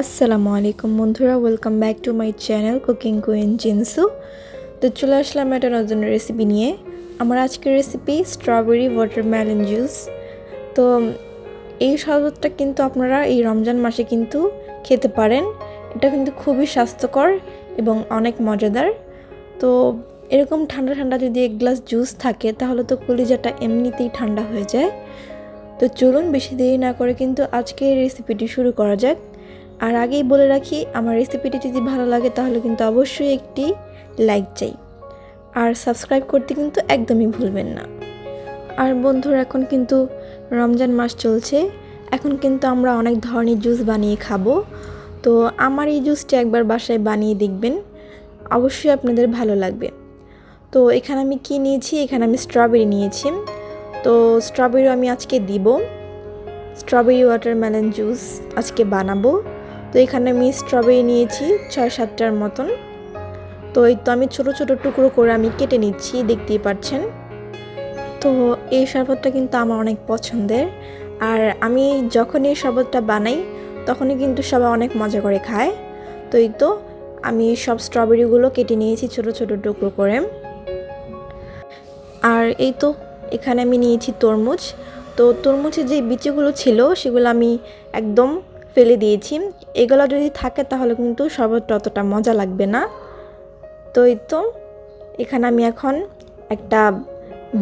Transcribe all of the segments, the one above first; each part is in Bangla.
আসসালামু আলাইকুম বন্ধুরা welcome back to my channel cooking queen Jinsu তো চলে আসলাম একটা নতুন রেসিপি নিয়ে। আমার আজকের রেসিপি স্ট্রবেরি ওয়াটারমেলন জুস তো এই শরবতটা কিন্তু আপনারা এই রমজান মাসে কিন্তু খেতে পারেন। এটা কিন্তু খুবই স্বাস্থ্যকর এবং অনেক মজাদার। তো এরকম ঠান্ডা ঠান্ডা যদি এক গ্লাস জুস থাকে, তাহলে তো কলিজাটা এমনিতেই ঠান্ডা হয়ে যায়। তো চলুন বেশি দেরি না করে কিন্তু আজকে এই রেসিপিটি শুরু করা যাক। আর আগেই বলে রাখি, আমার রেসিপিটি যদি ভালো লাগে তাহলে কিন্তু অবশ্যই একটি লাইক চাই। আর সাবস্ক্রাইব করতে কিন্তু একদমই ভুলবেন না। আর বন্ধুরা, এখন কিন্তু রমজান মাস চলছে। এখন কিন্তু আমরা অনেক ধরনের জুস বানিয়ে খাব। তো আমার এই জুসটা একবার বাসায় বানিয়ে দেখবেন। অবশ্যই আপনাদের ভালো লাগবে। তো এখানে আমি কি নিয়েছি? এখানে আমি স্ট্রবেরি নিয়েছি। তো স্ট্রবেরি আমি আজকে দিব। স্ট্রবেরি ওয়াটারমেলন জুস আজকে বানাবো। তো এখানে আমি স্ট্রবেরি নিয়েছি ছয় সাতটার মতন। তো এই তো আমি ছোট ছোট টুকরো করে আমি কেটে নিচ্ছি, দেখতেই পাচ্ছেন। তো এই শরবতটা কিন্তু আমার অনেক পছন্দের। আর আমি যখন এই শরবতটা বানাই, তখনই কিন্তু সবাই অনেক মজা করে খায়। তো এই তো আমি সব স্ট্রবেরিগুলো কেটে নিয়েছি ছোট ছোট টুকরো করে। আর এই তো এখানে আমি নিয়েছি তরমুজ। তো তরমুজের যে বিচিগুলো ছিল, সেগুলো আমি একদম ফেলে দিয়েছি। এগুলো যদি থাকে তাহলে কিন্তু শরবতটা অতটা মজা লাগবে না। তো এই তো, এখানে আমি এখন একটা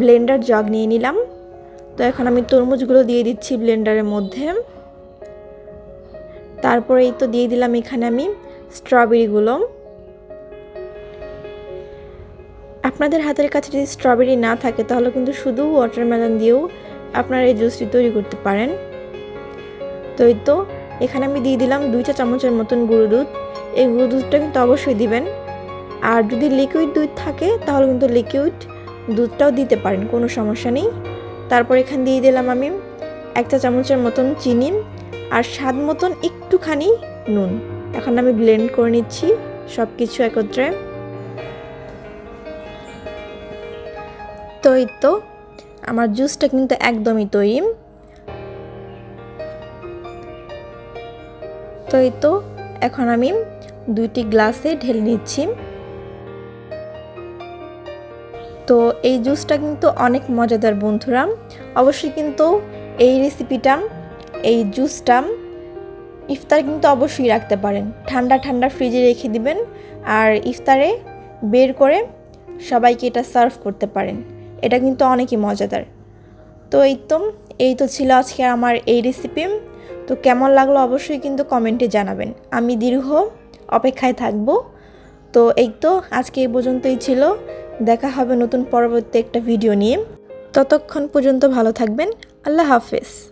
ব্লেন্ডার জগ নিয়ে নিলাম। তো এখন আমি তরমুজগুলো দিয়ে দিচ্ছি ব্লেন্ডারের মধ্যে। তারপরে এই তো দিয়ে দিলাম এখানে আমি স্ট্রবেরিগুলো। আপনাদের হাতের কাছে যদি স্ট্রবেরি না থাকে তাহলে কিন্তু শুধু ওয়াটারমেলন দিয়েও আপনারা এই জুসটি তৈরি করতে পারেন। তো এই তো এখানে আমি দিয়ে দিলাম দুই চা চামচের মতন গুঁড়ো দুধ। এই গুঁড়ো দুধটা কিন্তু অবশ্যই দিবেন। আর যদি লিকুইড দুধ থাকে, তাহলে কিন্তু লিকুইড দুধটাও দিতে পারেন, কোনো সমস্যা নেই। তারপর এখানে দিয়ে দিলাম আমি এক চা চামচের মতন চিনি আর স্বাদ মতন একটুখানি নুন। এখন আমি ব্লেন্ড করে নিচ্ছি সব কিছু একত্রে। তো তো, আমার জুসটা কিন্তু একদমই তৈরি। তো এই তো, এখন আমি দুইটি গ্লাসে ঢেলে নিচ্ছি। তো এই জুসটা কিন্তু অনেক মজাদার বন্ধুরা। অবশ্যই কিন্তু এই রেসিপিটা এই জুসটা ইফতার কিন্তু অবশ্যই রাখতে পারেন। ঠান্ডা ঠান্ডা ফ্রিজে রেখে দিবেন আর ইফতারে বের করে সবাইকে এটা সার্ভ করতে পারেন। এটা কিন্তু অনেকই মজাদার। তো এই তো এই তো ছিল আজকে আমার এই রেসিপি তো কেমন লাগল অবশ্যই কিন্তু কমেন্টে জানাবেন। আমি দীর্ঘ অপেক্ষায় থাকব। তো এই তো, আজকে এই পর্যন্তই ছিল। দেখা হবে নতুন পরবর্তী একটা ভিডিও নিয়ে। ততক্ষণ পর্যন্ত ভালো থাকবেন। আল্লাহ হাফেজ।